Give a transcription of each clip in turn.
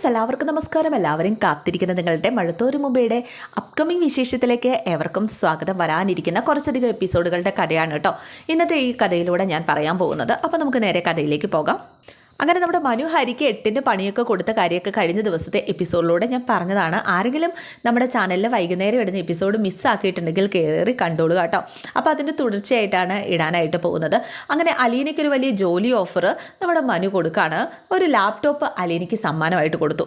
Friends എല്ലാവർക്കും നമസ്കാരം. എല്ലാവരും കാത്തിരിക്കുന്ന നിങ്ങളുടെ മഴത്തോരു മുമ്പയുടെ അപ്കമിങ് വിശേഷത്തിലേക്ക് ഏവർക്കും സ്വാഗതം. വരാനിരിക്കുന്ന കുറച്ചധികം എപ്പിസോഡുകളുടെ കഥയാണ് കേട്ടോ. ഇന്നത്തെ ഈ കഥയിലൂടെ ഞാൻ പറയാൻ പോകുന്നത്. അപ്പോൾ നമുക്ക് നേരെ കഥയിലേക്ക് പോകാം. അങ്ങനെ നമ്മുടെ മനു ഹരിക്ക് എട്ടിന്റെ പണിയൊക്കെ കൊടുത്ത കാര്യമൊക്കെ കഴിഞ്ഞ ദിവസത്തെ എപ്പിസോഡിലൂടെ ഞാൻ പറഞ്ഞതാണ്. ആരെങ്കിലും നമ്മുടെ ചാനലിൽ വൈകുന്നേരം ഇടുന്ന എപ്പിസോഡ് മിസ്സാക്കിയിട്ടുണ്ടെങ്കിൽ കയറി കണ്ടോളൂ കേട്ടോ. അപ്പോൾ അതിന്റെ തുടർച്ചയായിട്ടാണ് ഇടാനായിട്ട് പോകുന്നത്. അങ്ങനെ അലീനയ്ക്കൊരു വലിയ ജോലി ഓഫർ നമ്മുടെ മനു കൊടുക്കുകയാണ് ഒരു ലാപ്ടോപ്പ് അലീനയ്ക്ക് സമ്മാനമായിട്ട് കൊടുത്തു.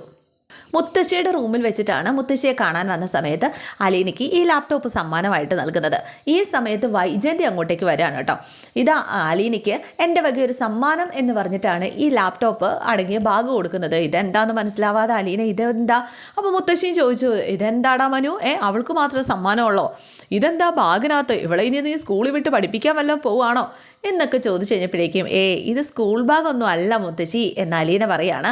മുത്തശ്ശിയുടെ റൂമിൽ വെച്ചിട്ടാണ് മുത്തശ്ശിയെ കാണാൻ വന്ന സമയത്ത് അലീനയ്ക്ക് ഈ ലാപ്ടോപ്പ് സമ്മാനമായിട്ട് നൽകുന്നത്. ഈ സമയത്ത് വൈജയന്തി അങ്ങോട്ടേക്ക് വരികയാണ് കേട്ടോ. ഇതാ അലീനയ്ക്ക് എന്റെ വക ഒരു സമ്മാനം എന്ന് പറഞ്ഞിട്ടാണ് ഈ ലാപ്ടോപ്പ് അടങ്ങിയ ബാഗ് കൊടുക്കുന്നത്. ഇതെന്താന്ന് മനസ്സിലാവാതെ അലീന ഇതെന്താ? അപ്പോൾ മുത്തശ്ശിയും ചോദിച്ചു ഇതെന്താടാ മനു? ഏ അവൾക്ക് മാത്രം സമ്മാനമുള്ളോ? ഇതെന്താ ബാഗിനകത്ത്? ഇവളെ ഇനി നീ സ്കൂളിൽ വിട്ട് പഠിപ്പിക്കാൻ വല്ലതും പോവാണോ എന്നൊക്കെ ചോദിച്ചു കഴിഞ്ഞപ്പോഴേക്കും ഏ ഇത് സ്കൂൾ ബാഗൊന്നും അല്ല മുത്തശ്ശി എന്ന് അലീന പറയാണ്.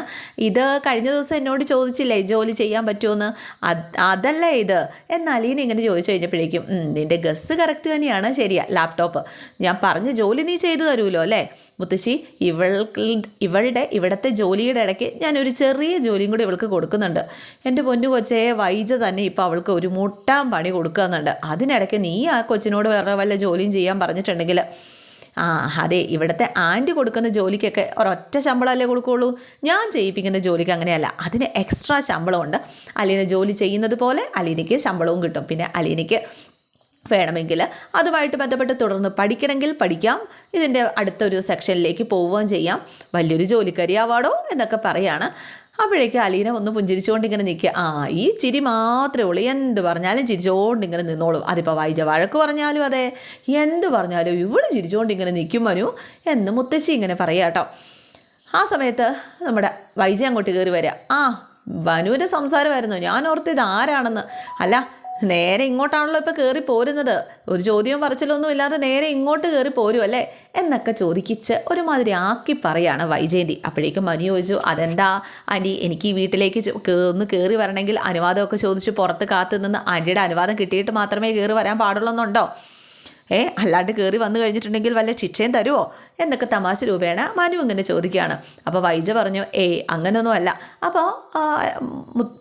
ഇത് കഴിഞ്ഞ ദിവസം എന്നോട് ചോദിച്ചില്ലേ ജോലി ചെയ്യാൻ പറ്റുമെന്ന്? അത് അതല്ല ഇത് എന്ന് അലീന ഇങ്ങനെ ചോദിച്ചു കഴിഞ്ഞപ്പോഴേക്കും നിന്റെ ഗസ് കറക്റ്റ് തന്നെയാണ് ശരിയാ ലാപ്ടോപ്പ്. ഞാൻ പറഞ്ഞ ജോലി നീ ചെയ്തു തരുമല്ലോ അല്ലേ? മുത്തശ്ശി ഇവൾ ഇവളുടെ ഇവിടുത്തെ ജോലിയുടെ ഇടയ്ക്ക് ഞാനൊരു ചെറിയ ജോലിയും കൂടി ഇവൾക്ക് കൊടുക്കുന്നുണ്ട്. എന്റെ പൊന്നു കൊച്ചയെ വൈജ തന്നെ ഇപ്പോൾ അവൾക്ക് ഒരു മുട്ടാൻ പണി കൊടുക്കുന്നുണ്ട്. അതിനിടയ്ക്ക് നീ ആ കൊച്ചിനോട് വേറെ വല്ല ജോലിയും ചെയ്യാൻ പറഞ്ഞിട്ടുണ്ടെങ്കിൽ ആ അതെ ഇവിടുത്തെ ആന്റി കൊടുക്കുന്ന ജോലിക്കൊക്കെ ഒരൊറ്റ ശമ്പളമല്ലേ കൊടുക്കുകയുള്ളൂ ഞാൻ ചെയ്യിപ്പിക്കുന്ന ജോലിക്ക് അങ്ങനെയല്ല. അതിന് എക്സ്ട്രാ ശമ്പളമുണ്ട്. അലീന ജോലി ചെയ്യുന്നത് പോലെ അലീനയ്ക്ക് ശമ്പളവും കിട്ടും. പിന്നെ അലീനയ്ക്ക് വേണമെങ്കിൽ അതുമായിട്ട് ബന്ധപ്പെട്ട് തുടർന്ന് പഠിക്കണമെങ്കിൽ പഠിക്കാം. ഇതിന്റെ അടുത്തൊരു സെക്ഷനിലേക്ക് പോവുകയും ചെയ്യാം. വലിയൊരു ജോലിക്കാരിയാവാടോ എന്നൊക്കെ പറയാണ്. അപ്പോഴേക്ക് അലീന ഒന്ന് പുഞ്ചിരിച്ചുകൊണ്ട് ഇങ്ങനെ നിൽക്കുക. ആ ഈ ചിരി മാത്രമേ ഉള്ളൂ. എന്ത് പറഞ്ഞാലും ചിരിച്ചുകൊണ്ട് ഇങ്ങനെ നിന്നോളും. അതിപ്പോൾ വൈദ്യ വഴക്ക് പറഞ്ഞാലും അതെ. എന്ത് പറഞ്ഞാലും ഇവൾ ചിരിച്ചുകൊണ്ട് ഇങ്ങനെ നിൽക്കും മനു എന്ന് മുത്തശ്ശി ഇങ്ങനെ പറയുക കേട്ടോ. ആ സമയത്ത് നമ്മുടെ വൈജയ അങ്ങോട്ട് കയറി വരിക ആ വനുവിന്റെ സംസാരമായിരുന്നു. ഞാൻ ഓർത്ത് ഇത് ആരാണെന്ന്. അല്ല നേരെ ഇങ്ങോട്ടാണല്ലോ ഇപ്പോൾ കയറി പോരുന്നത്. ഒരു ചോദ്യവും പറച്ചിലൊന്നും ഇല്ലാതെ നേരെ ഇങ്ങോട്ട് കയറി പോരും അല്ലേ? എന്നൊക്കെ ചോദിക്കിച്ച് ഒരുമാതിരി ആക്കി പറയാണ് വൈജയന്തി. അപ്പോഴേക്കും മനു ചോദിച്ചു അതെന്താ? അനി എനിക്ക് ഈ വീട്ടിലേക്ക് ഒന്ന് കയറി വരണമെങ്കിൽ അനുവാദമൊക്കെ ചോദിച്ച് പുറത്ത് കാത്തു നിന്ന് ആന്റിയുടെ അനുവാദം കിട്ടിയിട്ട് മാത്രമേ കയറി വരാൻ പാടുള്ളൂന്നുണ്ടോ? ഏ അല്ലാണ്ട് കയറി വന്നു കഴിഞ്ഞിട്ടുണ്ടെങ്കിൽ വല്ല ശിക്ഷയും തരുമോ എന്നൊക്കെ തമാശ രൂപേണ മനു ഇങ്ങനെ ചോദിക്കുകയാണ്. അപ്പോൾ വൈജ പറഞ്ഞു ഏയ് അങ്ങനെയൊന്നും അല്ല. അപ്പോൾ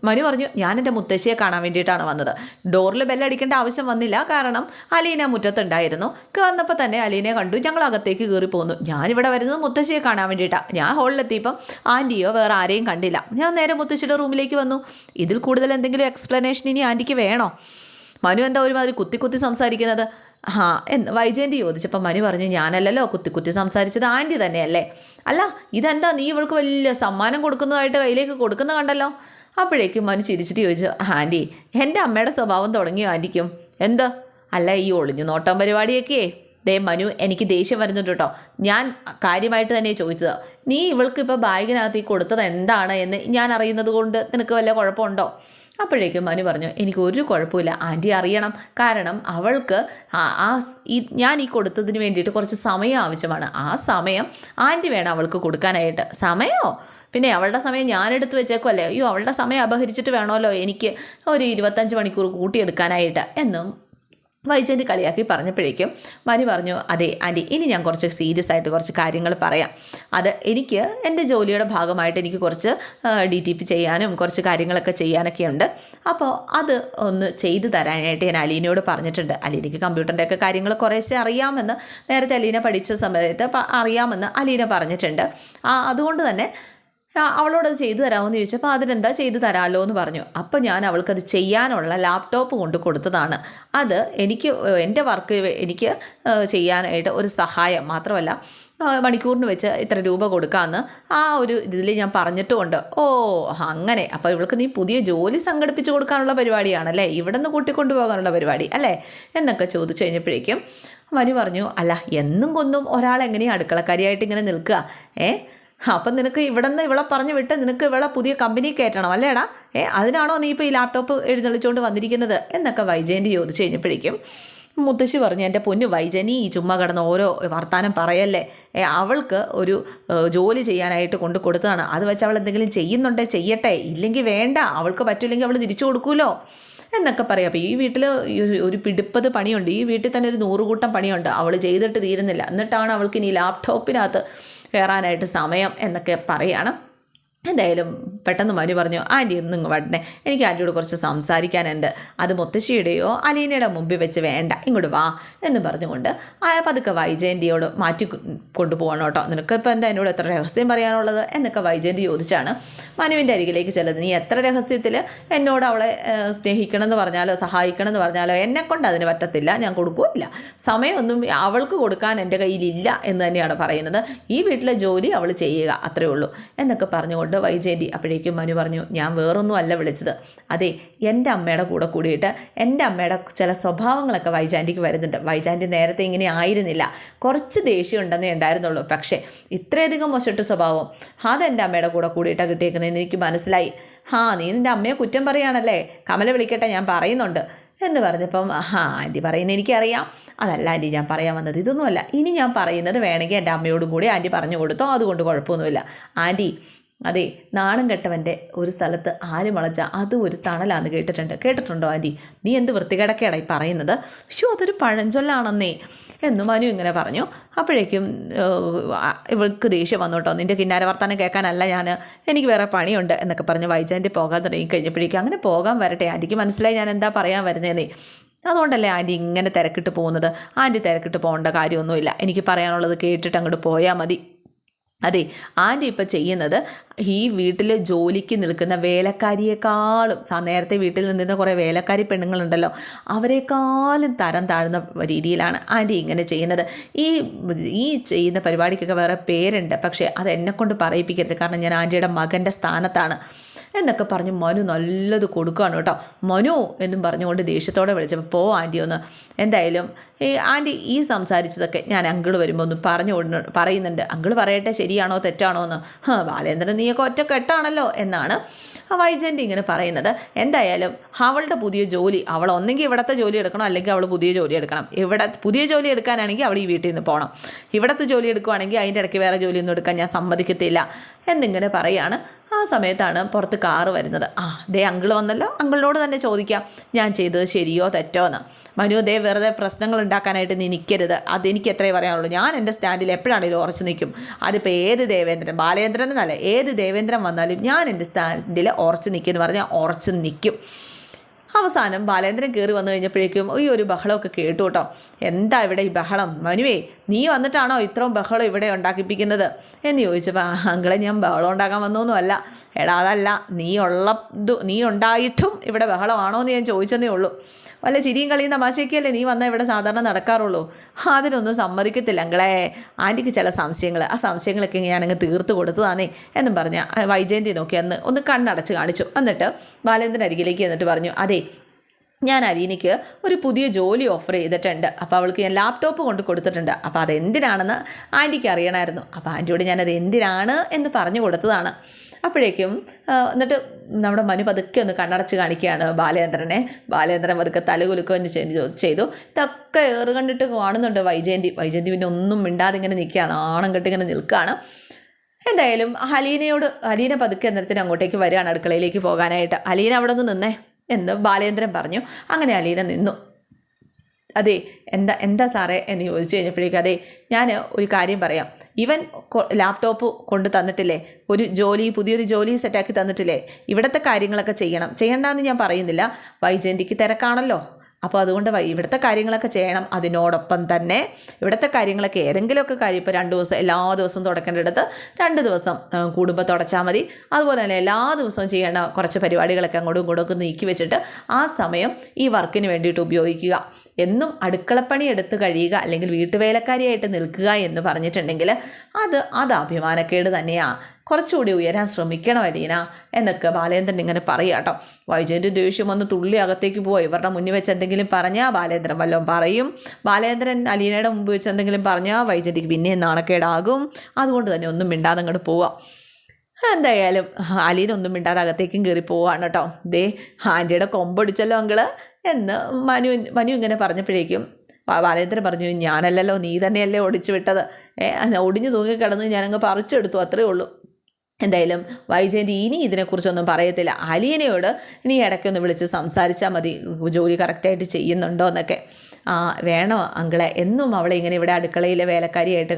മനു പറഞ്ഞു ഞാൻ എന്റെ മുത്തശ്ശിയെ കാണാൻ വേണ്ടിയിട്ടാണ് വന്നത്. ഡോറിൽ ബെല്ലടിക്കേണ്ട ആവശ്യം വന്നില്ല. കാരണം അലീന മുറ്റത്തുണ്ടായിരുന്നു. കയറുന്നപ്പോൾ തന്നെ അലീനയെ കണ്ടു. ഞങ്ങൾ അകത്തേക്ക് കയറി പോന്നു. ഞാനിവിടെ വരുന്നത് മുത്തശ്ശിയെ കാണാൻ വേണ്ടിയിട്ടാണ് ഞാൻ ഹോളിലെത്തിയപ്പം ആന്റിയോ വേറെ ആരെയും കണ്ടില്ല. ഞാൻ നേരെ മുത്തശ്ശിയുടെ റൂമിലേക്ക് വന്നു. ഇതിൽ കൂടുതൽ എന്തെങ്കിലും എക്സ്പ്ലനേഷൻ ഇനി ആന്റിക്ക് വേണോ? മനു എന്താ ഒരുമാതിരി കുത്തി കുത്തി സംസാരിക്കുന്നത്? ആ എന്ന് വൈജയന്തി ചോദിച്ചപ്പോൾ മനു പറഞ്ഞു ഞാനല്ലല്ലോ കുത്തി കുത്തി സംസാരിച്ചത് ആന്റി തന്നെയല്ലേ. അല്ല ഇതെന്താ നീ ഇവൾക്ക് വലിയ സമ്മാനം കൊടുക്കുന്നതായിട്ട് കയ്യിലേക്ക് കൊടുക്കുന്ന കണ്ടല്ലോ? അപ്പോഴേക്കും മനു ചിരിച്ചിട്ട് ചോദിച്ചു ആന്റി എന്റെ അമ്മയുടെ സ്വഭാവം തുടങ്ങിയോ ആന്റിക്കും എന്ത്? അല്ല ഈ ഒളിഞ്ഞു നോട്ടം പരിപാടിയൊക്കെയേ ദേ മനു എനിക്ക് ദേഷ്യം വരുന്നുണ്ട് കേട്ടോ. ഞാൻ കാര്യമായിട്ട് തന്നെ ചോദിച്ചത്. നീ ഇവൾക്ക് ഇപ്പോൾ ബാഗിനകത്ത് ഈ കൊടുത്തത് എന്താണ് എന്ന് ഞാൻ അറിയുന്നത് കൊണ്ട് നിനക്ക് വല്ല കുഴപ്പമുണ്ടോ? അപ്പോഴേക്കും മനു പറഞ്ഞു എനിക്ക് ഒരു കുഴപ്പമില്ല. ആന്റി അറിയണം. കാരണം അവൾക്ക് ആ- ഈ ഞാൻ ഈ കൊടുത്തതിന് വേണ്ടിയിട്ട് കുറച്ച് സമയം ആവശ്യമാണ്. ആ സമയം ആന്റി വേണം അവൾക്ക് കൊടുക്കാനായിട്ട്. സമയമോ? പിന്നെ അവളുടെ സമയം ഞാൻ എടുത്ത് വെച്ചേക്കുമല്ലേ അയ്യോ അവളുടെ സമയം അപഹരിച്ചിട്ട് വേണമല്ലോ എനിക്ക് ഒരു ഇരുപത്തഞ്ച് മണിക്കൂർ കൂട്ടിയെടുക്കാനായിട്ട്. എന്നും വൈജയന്തി കളിയാക്കി പറഞ്ഞപ്പോഴേക്കും മനു പറഞ്ഞു അതെ ആന്റി ഇനി ഞാൻ കുറച്ച് സീരിയസ് ആയിട്ട് കുറച്ച് കാര്യങ്ങൾ പറയാം. അത് എനിക്ക് എന്റെ ജോലിയുടെ ഭാഗമായിട്ട് എനിക്ക് കുറച്ച് ഡി ടി പി ചെയ്യാനും കുറച്ച് കാര്യങ്ങളൊക്കെ ചെയ്യാനൊക്കെ ഉണ്ട്. അപ്പോൾ അത് ഒന്ന് ചെയ്തു തരാനായിട്ട് ഞാൻ അലീനയോട് പറഞ്ഞിട്ടുണ്ട്. അലീനയ്ക്ക് കമ്പ്യൂട്ടറിന്റെ ഒക്കെ കാര്യങ്ങൾ കുറേശ്ശെ അറിയാമെന്ന് നേരത്തെ അലീന പഠിച്ച സമയത്ത് അറിയാമെന്ന് അലീന പറഞ്ഞിട്ടുണ്ട്. അതുകൊണ്ട് തന്നെ അവളോടത് ചെയ്തു തരാമെന്ന് ചോദിച്ചപ്പോൾ അതിനെന്താ ചെയ്തു തരാമല്ലോ എന്ന് പറഞ്ഞു. അപ്പോൾ ഞാൻ അവൾക്കത് ചെയ്യാനുള്ള ലാപ്ടോപ്പ് കൊണ്ട് കൊടുത്തതാണ്. അത് എനിക്ക് എന്റെ വർക്ക് എനിക്ക് ഏഹ്, ചെയ്യാനായിട്ട് ഒരു സഹായം മാത്രമല്ല മണിക്കൂറിന് വെച്ച് ഇത്ര രൂപ കൊടുക്കാമെന്ന് ആ ഒരു ഇതിൽ ഞാൻ പറഞ്ഞിട്ടുമുണ്ട്. ഓ അങ്ങനെ. അപ്പോൾ ഇവൾക്ക് നീ പുതിയ ജോലി സംഘടിപ്പിച്ച് കൊടുക്കാനുള്ള പരിപാടിയാണല്ലേ? ഇവിടെ നിന്ന് കൂട്ടിക്കൊണ്ടു പോകാനുള്ള പരിപാടി അല്ലേ? എന്നൊക്കെ ചോദിച്ചു കഴിഞ്ഞപ്പോഴേക്കും മനു പറഞ്ഞു അല്ല എന്നും കൊന്നും ഒരാൾ എങ്ങനെയാണ് അടുക്കളക്കാരിയായിട്ട് ഇങ്ങനെ നിൽക്കുക? ഏ അപ്പം നിനക്ക് ഇവിടെ നിന്ന് ഇവളെ പറഞ്ഞു വിട്ട് നിനക്ക് ഇവളെ പുതിയ കമ്പനി കയറ്റണം അല്ലേടാ? ഏ അതിനാണോ നീ ഇപ്പോൾ ഈ ലാപ്ടോപ്പ് എഴുന്നള്ളിച്ചുകൊണ്ട് വന്നിരിക്കുന്നത്? എന്നൊക്കെ വൈജയന്തി ചോദിച്ചു കഴിഞ്ഞപ്പോഴേക്കും മുത്തശ്ശി പറഞ്ഞു എന്റെ പൊന്നു വൈജനി ഈ ചുമ്മാ കിടന്ന് ഓരോ വർത്താനം പറയല്ലേ? അവൾക്ക് ഒരു ജോലി ചെയ്യാനായിട്ട് കൊണ്ട് കൊടുത്തതാണ്. അത് വെച്ച് അവൾ എന്തെങ്കിലും ചെയ്യുന്നുണ്ടേ? ചെയ്യട്ടെ. ഇല്ലെങ്കിൽ വേണ്ട. അവൾക്ക് പറ്റില്ലെങ്കിൽ അവൾ തിരിച്ചു കൊടുക്കുമല്ലോ എന്നൊക്കെ പറയാം. അപ്പോൾ ഈ വീട്ടിൽ ഒരു പിടിപ്പത് പണിയുണ്ട്. ഈ വീട്ടിൽ തന്നെ ഒരു നൂറുകൂട്ടം പണിയുണ്ട്. അവൾ ചെയ്തിട്ട് തീരുന്നില്ല. എന്നിട്ടാണ് അവൾക്ക് ഇനി ലാപ്ടോപ്പിനകത്ത് കയറാനായിട്ട് സമയം എന്നൊക്കെ പറയാണ്. എന്തായാലും പെട്ടെന്ന് മനു പറഞ്ഞു ആന്റി ഒന്ന് ഇങ്ങ് വടനെ എനിക്ക് ആന്റിയോട് കുറച്ച് സംസാരിക്കാനുണ്ട്. അത് മുത്തശ്ശിയുടെയോ അലീനയുടെ മുമ്പിൽ വെച്ച് വേണ്ട. ഇങ്ങോട്ട് വാ. എന്ന് പറഞ്ഞുകൊണ്ട് ആ പതുക്കെ വൈജയന്തിയോട് മാറ്റി കൊണ്ടുപോകണം കേട്ടോ. നിനക്ക് ഇപ്പോൾ എന്താ എന്നോട് എത്ര രഹസ്യം പറയാനുള്ളത്? എന്നൊക്കെ വൈജയന്തി ചോദിച്ചാണ്. മനുവിന്റെ അരികിലേക്ക് ചെല്ലുന്നത് നീ എത്ര രഹസ്യത്തിൽ എന്നോട് അവളെ സ്നേഹിക്കണമെന്ന് പറഞ്ഞാലോ സഹായിക്കണമെന്ന് പറഞ്ഞാലോ എന്നെക്കൊണ്ട് അതിന് പറ്റത്തില്ല. ഞാൻ കൊടുക്കുകയില്ല. സമയമൊന്നും അവൾക്ക് കൊടുക്കാൻ എന്റെ കയ്യിലില്ല എന്ന് തന്നെയാണ് പറയുന്നത്. ഈ വീട്ടിലെ ജോലി അവൾ ചെയ്യുക. അത്രയേ ഉള്ളൂ എന്നൊക്കെ പറഞ്ഞുകൊണ്ട് വൈജയന്തി. അപ്പോഴേക്കും മനു പറഞ്ഞു ഞാൻ വേറൊന്നും അല്ല വിളിച്ചത്. അതെ എന്റെ അമ്മയുടെ കൂടെ കൂടിയിട്ട് എന്റെ അമ്മയുടെ ചില സ്വഭാവങ്ങളൊക്കെ വൈജാന്തിക്ക് വരുന്നുണ്ട്. വൈജാന്തി നേരത്തെ ഇങ്ങനെ ആയിരുന്നില്ല. കുറച്ച് ദേഷ്യം ഉണ്ടെന്നേ ഉണ്ടായിരുന്നുള്ളൂ. പക്ഷേ ഇത്രയധികം മൊശട്ട് സ്വഭാവം അതെന്റെ അമ്മയുടെ കൂടെ കൂടിയിട്ടാണ് കിട്ടിയേക്കുന്നതെന്ന് എനിക്ക് മനസ്സിലായി. ഹാ നീ നിന്റെ അമ്മയെ കുറ്റം പറയുകയാണല്ലേ? കമല വിളിക്കട്ടെ ഞാൻ പറയുന്നുണ്ട്. എന്ന് പറഞ്ഞപ്പം ആ ആന്റി പറയുന്നത് എനിക്കറിയാം. അതല്ല ആന്റി ഞാൻ പറയാൻ വന്നത് ഇതൊന്നുമല്ല. ഇനി ഞാൻ പറയുന്നത് വേണമെങ്കിൽ എന്റെ അമ്മയോടും കൂടി ആന്റി പറഞ്ഞു കൊടുത്തോ? അതുകൊണ്ട് കുഴപ്പമൊന്നുമില്ല. ആന്റി അതെ നാണം കെട്ടവന്റെ ഒരു സ്ഥലത്ത് ആര് മുളച്ച അതും ഒരു തണലാന്ന് കേട്ടിട്ടുണ്ട്. കേട്ടിട്ടുണ്ടോ ആന്റി നീ എന്ത് വൃത്തികിടക്കയാണ് ഈ പറയുന്നത്? ഷോ അതൊരു പഴഞ്ചൊല്ലാണെന്നേ. എന്നും മനു ഇങ്ങനെ പറഞ്ഞു. അപ്പോഴേക്കും ഇവൾക്ക് ദേഷ്യം വന്നു കേട്ടോ നിന്റെ കിന്നാര വർത്താനം കേൾക്കാനല്ല ഞാൻ എനിക്ക് വേറെ പണിയുണ്ട് എന്നൊക്കെ പറഞ്ഞ് വൈജാന്റെ പോകാൻ തുടങ്ങി കഴിഞ്ഞപ്പോഴേക്കും അങ്ങനെ പോകാൻ വരട്ടെ. ആന്റിക്ക് മനസ്സിലായി ഞാൻ എന്താ പറയാൻ വരുന്നതെന്നേ അതുകൊണ്ടല്ലേ ആന്റി ഇങ്ങനെ തിരക്കിട്ട് പോകുന്നത്? ആന്റി തിരക്കിട്ട് പോകേണ്ട കാര്യമൊന്നുമില്ല. എനിക്ക് പറയാനുള്ളത് കേട്ടിട്ട് അങ്ങോട്ട് പോയാൽ മതി. അതെ ആന്റി ഇപ്പം ചെയ്യുന്നത് ഈ വീട്ടിൽ ജോലിക്ക് നിൽക്കുന്ന വേലക്കാരിയേക്കാളും നേരത്തെ വീട്ടിൽ നിന്നിരുന്ന കുറേ വേലക്കാരി പെണ്ണുങ്ങളുണ്ടല്ലോ അവരെക്കാളും തരം താഴ്ന്ന രീതിയിലാണ് ആന്റി ഇങ്ങനെ ചെയ്യുന്നത്. ഈ ഈ ചെയ്യുന്ന പരിപാടിക്കൊക്കെ വേറെ പേരുണ്ട് പക്ഷേ അത് എന്നെക്കൊണ്ട് പറയിപ്പിക്കരുത്. കാരണം ഞാൻ ആന്റിയുടെ മകന്റെ സ്ഥാനത്താണ്. എന്നൊക്കെ പറഞ്ഞ് മനു നല്ലത് കൊടുക്കുകയാണ് കേട്ടോ. മനു എന്നും പറഞ്ഞുകൊണ്ട് ദേഷ്യത്തോടെ വിളിച്ചപ്പോൾ പോ ആന്റി ഒന്ന് എന്തായാലും ആന്റി ഈ സംസാരിച്ചതൊക്കെ ഞാൻ അങ്കിൾ വരുമ്പോൾ ഒന്ന് പറഞ്ഞു പറയുന്നുണ്ട്. അങ്കിൾ പറയട്ടെ ശരിയാണോ തെറ്റാണോ എന്ന്. ബാലേന്ദ്രൻ നീയൊക്കെ ഒറ്റ കെട്ടാണല്ലോ എന്നാണ് വൈജയന്തി ഇങ്ങനെ പറയുന്നത്. എന്തായാലും അവളുടെ പുതിയ ജോലി അവൾ ഒന്നെങ്കിൽ ഇവിടുത്തെ ജോലി എടുക്കണം അല്ലെങ്കിൽ അവൾ പുതിയ ജോലി എടുക്കണം. ഇവിടെ പുതിയ ജോലി എടുക്കാനാണെങ്കിൽ അവൾ ഈ വീട്ടിൽ നിന്ന് പോകണം ഇവിടുത്തെ ജോലി എടുക്കുവാണെങ്കിൽ അതിന്റെ ഇടയ്ക്ക് വേറെ ജോലിയൊന്നും എടുക്കാൻ ഞാൻ സമ്മതിക്കത്തില്ല എന്നിങ്ങനെ പറയാണ്. ആ സമയത്താണ് പുറത്ത് കാറ് വരുന്നത്. ആ ദേ അങ്കിൾ വന്നല്ലോ. അങ്കിളിനോട് തന്നെ ചോദിക്കാം. ഞാൻ ചെയ്തത് ശരിയോ തെറ്റോ എന്ന്. മനു ദേ വെറുതെ പ്രശ്നങ്ങൾ ഉണ്ടാക്കാനായിട്ട് നീ നിൽക്കരുത് അതെനിക്ക് എത്രയേ പറയാനുള്ളൂ. ഞാൻ എന്റെ സ്റ്റാൻഡിൽ എപ്പോഴാണെങ്കിലും ഉറച്ചു നിൽക്കും. അതിപ്പോൾ ഏത് ദേവേന്ദ്രൻ ബാലേന്ദ്രൻ എന്നല്ല ഏത് ദേവേന്ദ്രൻ വന്നാലും ഞാൻ എന്റെ സ്റ്റാൻഡിൽ ഉറച്ചു നിൽക്കുമെന്ന് പറഞ്ഞാൽ ഉറച്ചു നിൽക്കും. അവസാനം ബാലേന്ദ്രൻ കയറി വന്നു കഴിഞ്ഞപ്പോഴേക്കും ഈ ഒരു ബഹളമൊക്കെ കേട്ടു കേട്ടോ. എന്താ ഇവിടെ ഈ ബഹളം? മനുവേ നീ വന്നിട്ടാണോ ഇത്രയും ബഹളം ഇവിടെ ഉണ്ടാക്കിപ്പിക്കുന്നത്? എന്ന് ചോദിച്ചപ്പോൾ അങ്കളെ ഞാൻ ബഹളം ഉണ്ടാക്കാൻ വന്നൊന്നുമല്ല. എടാ അതല്ല നീ ഉള്ള നീ ഉണ്ടായിട്ടും ഇവിടെ ബഹളമാണോ എന്ന് ഞാൻ ചോദിച്ചതേ ഉള്ളൂ. വല്ല ചിരിയും കളിയും തമാശയൊക്കെയല്ലേ നീ വന്നാൽ ഇവിടെ സാധാരണ നടക്കാറുള്ളൂ? അതിനൊന്നും സമ്മതിക്കത്തില്ല അങ്ങളെ ആന്റിക്ക് ചില സംശയങ്ങൾ ആ സംശയങ്ങളൊക്കെ ഞാനങ്ങ് തീർത്ത് കൊടുത്തതാണേ എന്നും പറഞ്ഞ വൈജയന്തി നോക്കി അന്ന് ഒന്ന് കണ്ണടച്ച് കാണിച്ചു. എന്നിട്ട് ബാലേന്ദ്രൻ അരികിലേക്ക് എന്നിട്ട് പറഞ്ഞു അതെ ഞാൻ അലീനയ്ക്ക് ഒരു പുതിയ ജോലി ഓഫർ ചെയ്തിട്ടുണ്ട്. അപ്പോൾ അവൾക്ക് ഞാൻ ലാപ്ടോപ്പ് കൊണ്ട് കൊടുത്തിട്ടുണ്ട്. അപ്പോൾ അതെന്തിനാണെന്ന് ആന്റിക്ക് അറിയണമായിരുന്നു അപ്പോൾ ആന്റിയോട് ഞാനത് എന്തിനാണ് എന്ന് പറഞ്ഞു കൊടുത്തതാണ്. അപ്പോഴേക്കും എന്നിട്ട് നമ്മുടെ മനു പതുക്കെ ഒന്ന് കണ്ണടച്ച് കാണിക്കുകയാണ് ബാലേന്ദ്രനെ. ബാലേന്ദ്രൻ പതുക്കെ തലകുലുക്കുകയും ചെയ്തു ചെയ്തു. ഇതൊക്കെ ഏറ് കണ്ടിട്ട് കാണുന്നുണ്ട് വൈജയന്തി. വൈജയന്തി പിന്നെ ഒന്നും മിണ്ടാതെ ഇങ്ങനെ നിൽക്കുകയാണ്. ആണം കെട്ടിങ്ങനെ നിൽക്കുകയാണ്. എന്തായാലും ഹലീനയോട് ഹലീന പതുക്കെ എന്നിടത്തിന് അങ്ങോട്ടേക്ക് വരികയാണ് അടുക്കളയിലേക്ക് പോകാനായിട്ട്. ഹലീന അവിടെ നിന്ന് നിന്നേ എന്ന് ബാലേന്ദ്രൻ പറഞ്ഞു. അങ്ങനെ ഹലീന നിന്നു. അതെ എന്താ എന്താ സാറേ എന്ന് ചോദിച്ചു കഴിഞ്ഞപ്പോഴേക്കും അതെ ഞാൻ ഒരു കാര്യം പറയാം. ഇവൻ ലാപ്ടോപ്പ് കൊണ്ട് തന്നിട്ടില്ലേ? ഒരു ജോലി പുതിയൊരു ജോലി സെറ്റാക്കി തന്നിട്ടില്ലേ? ഇവിടുത്തെ കാര്യങ്ങളൊക്കെ ചെയ്യണം. ചെയ്യണ്ടെന്ന് ഞാൻ പറയുന്നില്ല. വൈജയന്തിക്ക് തിരക്കാണല്ലോ. അപ്പോൾ അതുകൊണ്ട് ഇവിടുത്തെ കാര്യങ്ങളൊക്കെ ചെയ്യണം. അതിനോടൊപ്പം തന്നെ ഇവിടുത്തെ കാര്യങ്ങളൊക്കെ ഏതെങ്കിലുമൊക്കെ കാര്യം ഇപ്പോൾ രണ്ട് ദിവസം എല്ലാ ദിവസവും തുടക്കേണ്ടടുത്ത് രണ്ട് ദിവസം കൂടുമ്പോൾ തുടച്ചാൽ മതി. അതുപോലെ തന്നെ എല്ലാ ദിവസവും ചെയ്യേണ്ട കുറച്ച് പരിപാടികളൊക്കെ അങ്ങോട്ടും ഇങ്ങോട്ടും നീക്കി വെച്ചിട്ട് ആ സമയം ഈ വർക്കിന് വേണ്ടിയിട്ട് ഉപയോഗിക്കുക. എന്നും അടുക്കളപ്പണി എടുത്ത് കഴിയുക അല്ലെങ്കിൽ വീട്ടുവേലക്കാരിയായിട്ട് നിൽക്കുക എന്ന് പറഞ്ഞിട്ടുണ്ടെങ്കിൽ അത് അത് അഭിമാനക്കേട് തന്നെയാണ് കുറച്ചുകൂടി ഉയരാൻ ശ്രമിക്കണം അലീന എന്നൊക്കെ ബാലേന്ദ്രൻ ഇങ്ങനെ പറയുക കേട്ടോ. വൈജയന്റെ ദേഷ്യം വന്ന് തുള്ളി അകത്തേക്ക് പോയി ഇവരുടെ മുന്നിൽ വെച്ച് എന്തെങ്കിലും പറഞ്ഞാൽ ബാലേന്ദ്രൻ വല്ലതും പറയും. ബാലേന്ദ്രൻ അലീനയുടെ മുമ്പ് വെച്ച് എന്തെങ്കിലും പറഞ്ഞാൽ വൈജയന്തിക്ക് പിന്നെയും നാണക്കേടാകും. അതുകൊണ്ട് തന്നെ ഒന്നും മിണ്ടാതെ അങ്ങോട്ട് പോവാം. എന്തായാലും അലീന ഒന്നും മിണ്ടാതെ അകത്തേക്കും കയറി പോവാണ് കേട്ടോ. ദേ ആന്റിയുടെ കൊമ്പൊടിച്ചല്ലോ അങ്കിൾ എന്ന് മനു മനു ഇങ്ങനെ പറഞ്ഞപ്പോഴേക്കും ബാലേന്ദ്രൻ പറഞ്ഞു ഞാനല്ലല്ലോ നീ തന്നെയല്ലേ ഒടിച്ചു വിട്ടത്. ഏ ഒടിഞ്ഞു തൂങ്ങി കിടന്ന് ഞാനങ്ങ് പറിച്ചെടുത്തു അത്രേ ഉള്ളൂ. എന്തായാലും വൈജയന്തി ഇനി ഇതിനെക്കുറിച്ചൊന്നും പറയത്തില്ല. അലീനയോട് ഇനി ഇടയ്ക്കൊന്ന് വിളിച്ച് സംസാരിച്ചാൽ മതി. ജോലി കറക്റ്റായിട്ട് ചെയ്യുന്നുണ്ടോ എന്നൊക്കെ. ആ വേണോ അങ്കിളെ? എന്നും അവളെ ഇങ്ങനെ ഇവിടെ അടുക്കളയിലെ വേലക്കാരിയായിട്ട്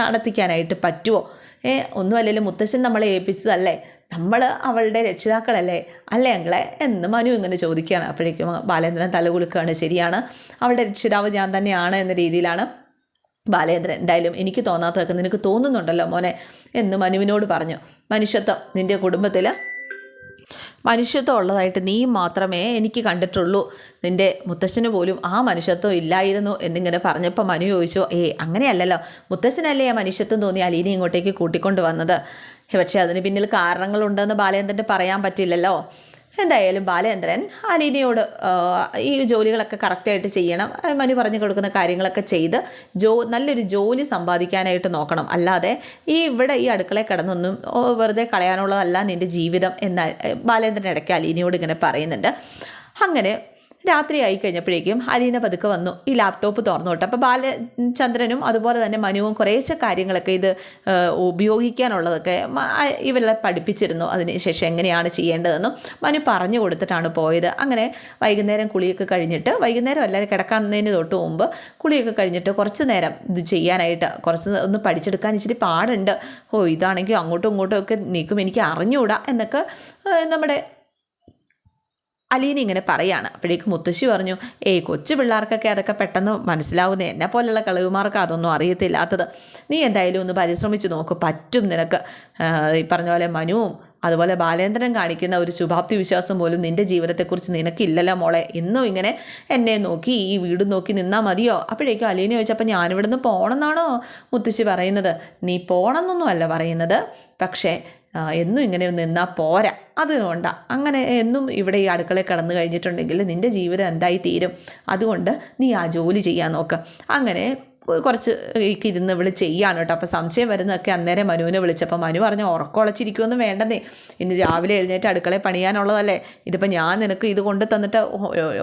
നടത്തിക്കാനായിട്ട് പറ്റുമോ ഏ ഒന്നുമല്ലല്ലോ മുത്തശ്ശൻ നമ്മളെ ഏൽപ്പിച്ചതല്ലേ? നമ്മൾ അവളുടെ രക്ഷിതാക്കളല്ലേ? അല്ലേ അങ്ങളെ എന്ന് മനു ഇങ്ങനെ ചോദിക്കുകയാണ്. അപ്പോഴേക്കും ബാലേന്ദ്രൻ തലകുലുക്കുകയാണ് ശരിയാണ്. അവളുടെ രക്ഷിതാവ് ഞാൻ തന്നെയാണ് എന്ന രീതിയിലാണ് ബാലേന്ദ്രൻ എന്തായാലും എനിക്ക് തോന്നാത്തതൊക്കെ നിനക്ക് തോന്നുന്നുണ്ടല്ലോ മോനെ എന്ന് മനുവിനോട് പറഞ്ഞു. മനുഷ്യത്വം നിന്റെ കുടുംബത്തിൽ മനുഷ്യത്വം ഉള്ളതായിട്ട് നീ മാത്രമേ എനിക്ക് കണ്ടിട്ടുള്ളൂ. നിന്റെ മുത്തശ്ശന് പോലും ആ മനുഷ്യത്വം ഇല്ലായിരുന്നു എന്നിങ്ങനെ പറഞ്ഞപ്പോൾ മനു ചോദിച്ചു ഏ അങ്ങനെയല്ലല്ലോ. മുത്തശ്ശനല്ലേ ആ മനുഷ്യത്വം തോന്നി അലീനെ ഇങ്ങോട്ടേക്ക് കൂട്ടിക്കൊണ്ട് വന്നത്? പക്ഷേ അതിന് പിന്നിൽ കാരണങ്ങളുണ്ടെന്ന് ബാലേന്ദ്രന്റെ പറയാൻ പറ്റില്ലല്ലോ. എന്തായാലും ബാലേന്ദ്രൻ അലീനയോട് ഈ ജോലികളൊക്കെ കറക്റ്റായിട്ട് ചെയ്യണം. മനു പറഞ്ഞു കൊടുക്കുന്ന കാര്യങ്ങളൊക്കെ ചെയ്ത് ജോ നല്ലൊരു ജോലി സമ്പാദിക്കാനായിട്ട് നോക്കണം. അല്ലാതെ ഈ ഇവിടെ ഈ അടുക്കളയിൽ കിടന്നൊന്നും വെറുതെ കളയാനുള്ളതല്ല നിന്റെ ജീവിതം എന്ന ബാലേന്ദ്രൻ ഇടയ്ക്ക് അലീനയോട് ഇങ്ങനെ പറയുന്നുണ്ട്. അങ്ങനെ രാത്രി ആയി കഴിഞ്ഞപ്പോഴേക്കും അലീന പതുക്കെ വന്നു. ഈ ലാപ്ടോപ്പ് തുറന്നു വിട്ടു അപ്പോൾ ബാലചന്ദ്രനും അതുപോലെ തന്നെ മനുവും കുറേശ്ശെ കാര്യങ്ങളൊക്കെ ഇത് ഉപയോഗിക്കാനുള്ളതൊക്കെ ഇവരെ പഠിപ്പിച്ചിരുന്നു. അതിനുശേഷം എങ്ങനെയാണ് ചെയ്യേണ്ടതെന്നും മനു പറഞ്ഞു കൊടുത്തിട്ടാണ് പോയത്. അങ്ങനെ വൈകുന്നേരം കുളിയൊക്കെ കഴിഞ്ഞിട്ട് വൈകുന്നേരം എല്ലാവരും കിടക്കുന്നതിന് തൊട്ട് മുമ്പ് കുളിയൊക്കെ കഴിഞ്ഞിട്ട് കുറച്ച് നേരം ഇത് ചെയ്യാനായിട്ട് കുറച്ച് ഒന്ന് പഠിച്ചെടുക്കാൻ ഇച്ചിരി പാടുണ്ട്. ഓ ഇതാണെങ്കിൽ അങ്ങോട്ടും ഇങ്ങോട്ടും ഒക്കെ നീക്കും എനിക്ക് അറിഞ്ഞുകൂടാ എന്നൊക്കെ നമ്മുടെ അലീന ഇങ്ങനെ പറയാണ്. അപ്പോഴേക്കും മുത്തശ്ശി പറഞ്ഞു ഏയ് കൊച്ചു പിള്ളേർക്കൊക്കെ അതൊക്കെ പെട്ടെന്ന് മനസ്സിലാവുന്നേ. എന്നെ പോലെയുള്ള കളവുമാർക്ക് അതൊന്നും അറിയത്തില്ലാത്തത്. നീ എന്തായാലും ഒന്ന് പരിശ്രമിച്ച് നോക്ക്. പറ്റും നിനക്ക്. ഈ പറഞ്ഞ പോലെ മനുവും അതുപോലെ ബാലേന്ദ്രൻ കാണിക്കുന്ന ഒരു ശുഭാപ്തി വിശ്വാസം പോലും നിന്റെ ജീവിതത്തെക്കുറിച്ച് നിനക്കില്ലല്ലോ മോളെ. ഇന്നും ഇങ്ങനെ എന്നെ നോക്കി ഈ വീട് നോക്കി നിന്നാൽ മതിയോ? അപ്പോഴേക്കും അലീന ചോദിച്ചപ്പോൾ ഞാനിവിടുന്ന് പോകണമെന്നാണോ? മുത്തശ്ശി പറയുന്നത്. നീ പോകണമെന്നൊന്നും അല്ല പറയുന്നത്. പക്ഷേ എന്നും ഇങ്ങനെ നിന്നാൽ പോരാ. അതുകൊണ്ടാണ് അങ്ങനെ എന്നും ഇവിടെ ഈ അടുക്കളയിൽ കടന്നു കഴിഞ്ഞിട്ടുണ്ടെങ്കിൽ നിന്റെ ജീവിതം എന്തായി തീരും? അതുകൊണ്ട് നീ ആ ജോലി ചെയ്യാൻ നോക്ക്. അങ്ങനെ കുറച്ച് ഇരുന്ന് ഇവൾ ചെയ്യാണ് കേട്ടോ. അപ്പോൾ സംശയം വരുന്നതൊക്കെ അന്നേരം മനുവിനെ വിളിച്ചപ്പോൾ മനു പറഞ്ഞു ഉറക്കമുളച്ചിരിക്കുമൊന്നും വേണ്ടെന്നേ. ഇന്ന് രാവിലെ എഴുന്നേറ്റ് അടുക്കളയിൽ പണിയാനുള്ളതല്ലേ. ഇതിപ്പോൾ ഞാൻ നിനക്ക് ഇത് കൊണ്ട് തന്നിട്ട്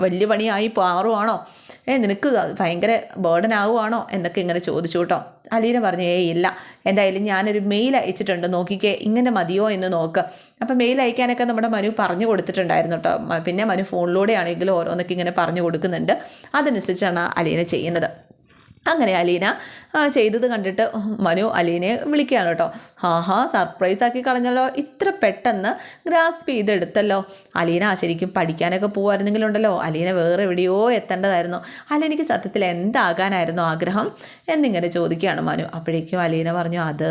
വലിയ പണിയായി പാറുവാണോ ഏ നിനക്ക് ഭയങ്കര ബേർഡൻ ആവുകയാണോ എന്നൊക്കെ ഇങ്ങനെ ചോദിച്ചു കേട്ടോ. അലീന പറഞ്ഞു ഏയ് ഇല്ല. എന്തായാലും ഞാനൊരു മെയിൽ അയച്ചിട്ടുണ്ട്. നോക്കിക്കേ ഇങ്ങനെ മതിയോ എന്ന് നോക്ക്. അപ്പം മെയിൽ അയക്കാനൊക്കെ നമ്മുടെ മനു പറഞ്ഞു കൊടുത്തിട്ടുണ്ടായിരുന്നു കേട്ടോ. പിന്നെ മനു ഫോണിലൂടെ ആണെങ്കിലും ഓരോന്നൊക്കെ ഇങ്ങനെ പറഞ്ഞു കൊടുക്കുന്നുണ്ട്. അതനുസരിച്ചാണ് അലീന ചെയ്യുന്നത്. അങ്ങനെ അലീന ചെയ്തത് കണ്ടിട്ട് മനു അലീനയെ വിളിക്കുകയാണ് കേട്ടോ. ആഹാ സർപ്രൈസ് ആക്കി കളഞ്ഞല്ലോ ഇത്ര പെട്ടെന്ന് ഗ്രാസ്പ് ചെയ്തെടുത്തല്ലോ. അലീന ശരിക്കും പഠിക്കാനൊക്കെ പോകുമായിരുന്നെങ്കിലുണ്ടല്ലോ അലീന വേറെ എവിടെയോ എത്തേണ്ടതായിരുന്നു. അലീനയ്ക്ക് സത്യത്തിൽ എന്താകാനായിരുന്നു ആഗ്രഹം എന്നിങ്ങനെ ചോദിക്കുകയാണ് മനു. അപ്പോഴേക്കും അലീന പറഞ്ഞു അത്